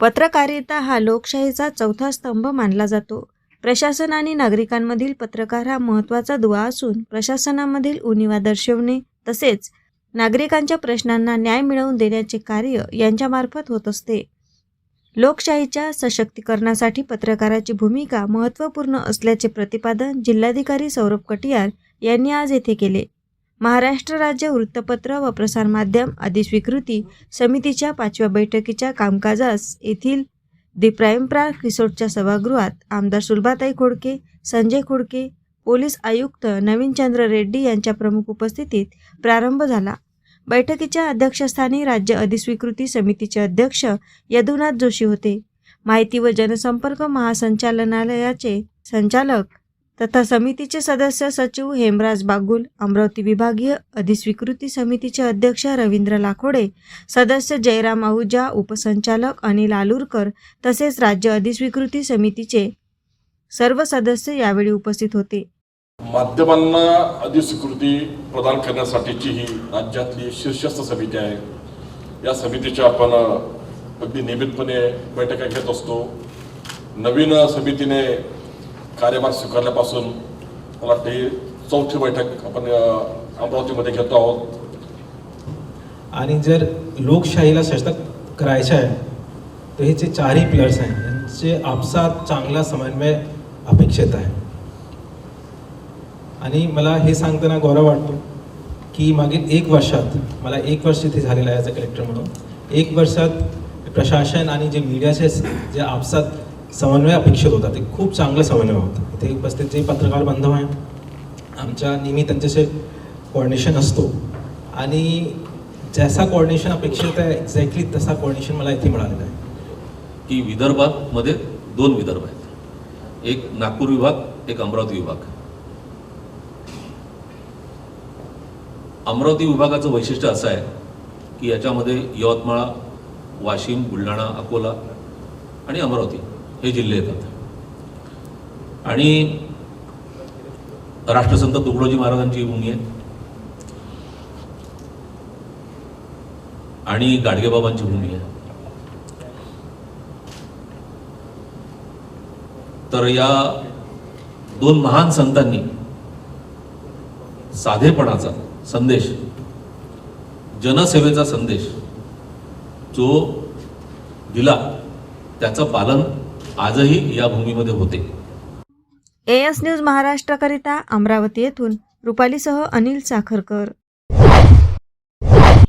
पत्रकारिता हा लोकशाहीचा चौथा स्तंभ मानला जातो. प्रशासन आणि नागरिकांमधील पत्रकार हा महत्त्वाचा दुवा असून प्रशासनामधील उणिवा दर्शवणे तसेच नागरिकांच्या प्रश्नांना न्याय मिळवून देण्याचे कार्य यांच्यामार्फत होत असते. लोकशाहीच्या सशक्तीकरणासाठी पत्रकाराची भूमिका महत्त्वपूर्ण असल्याचे प्रतिपादन जिल्हाधिकारी सौरभ कटियार यांनी आज येथे केले. महाराष्ट्र राज्य वृत्तपत्र व प्रसारमाध्यम अधिस्वीकृती समितीच्या पाचव्या बैठकीच्या कामकाजास येथील दि प्राईमप्रा रिसोर्टच्या सभागृहात आमदार सुलभाताई खोडके संजय खोडके पोलीस आयुक्त नवीनचंद्र रेड्डी यांच्या प्रमुख उपस्थितीत प्रारंभ झाला. बैठकीच्या अध्यक्षस्थानी राज्य अधिस्वीकृती समितीचे अध्यक्ष यदुनाथ जोशी होते. माहिती व जनसंपर्क महासंचालनालयाचे संचालक तथा समितीचे सदस्य सचिव हेमराज बागुल अमरावती विभागीय अधिस्वीकृती समितीचे अध्यक्ष रवींद्र लाखोडे सदस्य जयराम आहुजा उपसंचालक अनिल आलुरकर तसेच राज्य अधिस्वीकृती समितीचे सर्व सदस्य यावेळी उपस्थित होते. माध्यमांना अधिस्वीकृती प्रदान करण्यासाठीची ही राज्यातली शीर्षस्थ समिती आहे. या समितीच्या आपण अगदी नियमितपणे बैठका घेत असतो. नवीन समितीने कार्यभार स्वीकारल्यापासून मला वाटते चौथी बैठक आपण अमरावतीमध्ये घेतो आहोत. आणि जर लोकशाहीला सशक्त करायचं आहे तर हे जे चारही प्लेयर्स आहेत यांचे आपसात चांगला समन्वय अपेक्षित आहे. आणि मला हे सांगताना गौरव वाटतो की मागील एक वर्षात मला एक वर्ष इथे झालेलं आहे ॲज अ कलेक्टर म्हणून एक वर्षात प्रशासन आणि जे मीडियाचे जे आपसात समन्वय अपेक्षित होता. ते खूप चांगलं समन्वय होतं. इथे उपस्थित जे पत्रकार बांधव आहे आमच्या नेहमी त्यांच्याशी कोऑर्डिनेशन असतो. आणि जसा कोऑर्डिनेशन अपेक्षित आहे एक्झॅक्टली तसा कोऑर्डिनेशन मला इथे मिळालेला आहे. की विदर्भामध्ये दोन विदर्भ आहेत. एक नागपूर विभाग एक अमरावती विभाग. अमरावती विभागाचं वैशिष्ट्य असं आहे की याच्यामध्ये यवतमाळ वाशिम बुलढाणा अकोला आणि अमरावती. हे जिल्हे येतात. आणि राष्ट्रसंत तुकडोजी महाराजांची भूमी आहे. आणि गाडगेबाबांची भूमी आहे. तर या दोन महान संतांनी साधेपणाचा संदेश जनसेवेचा संदेश जो दिला त्याचं पालन आजही या भूमीमध्ये होते. ए एस न्यूज महाराष्ट्राकरिता अमरावती येथून रुपालीसह अनिल साखरकर.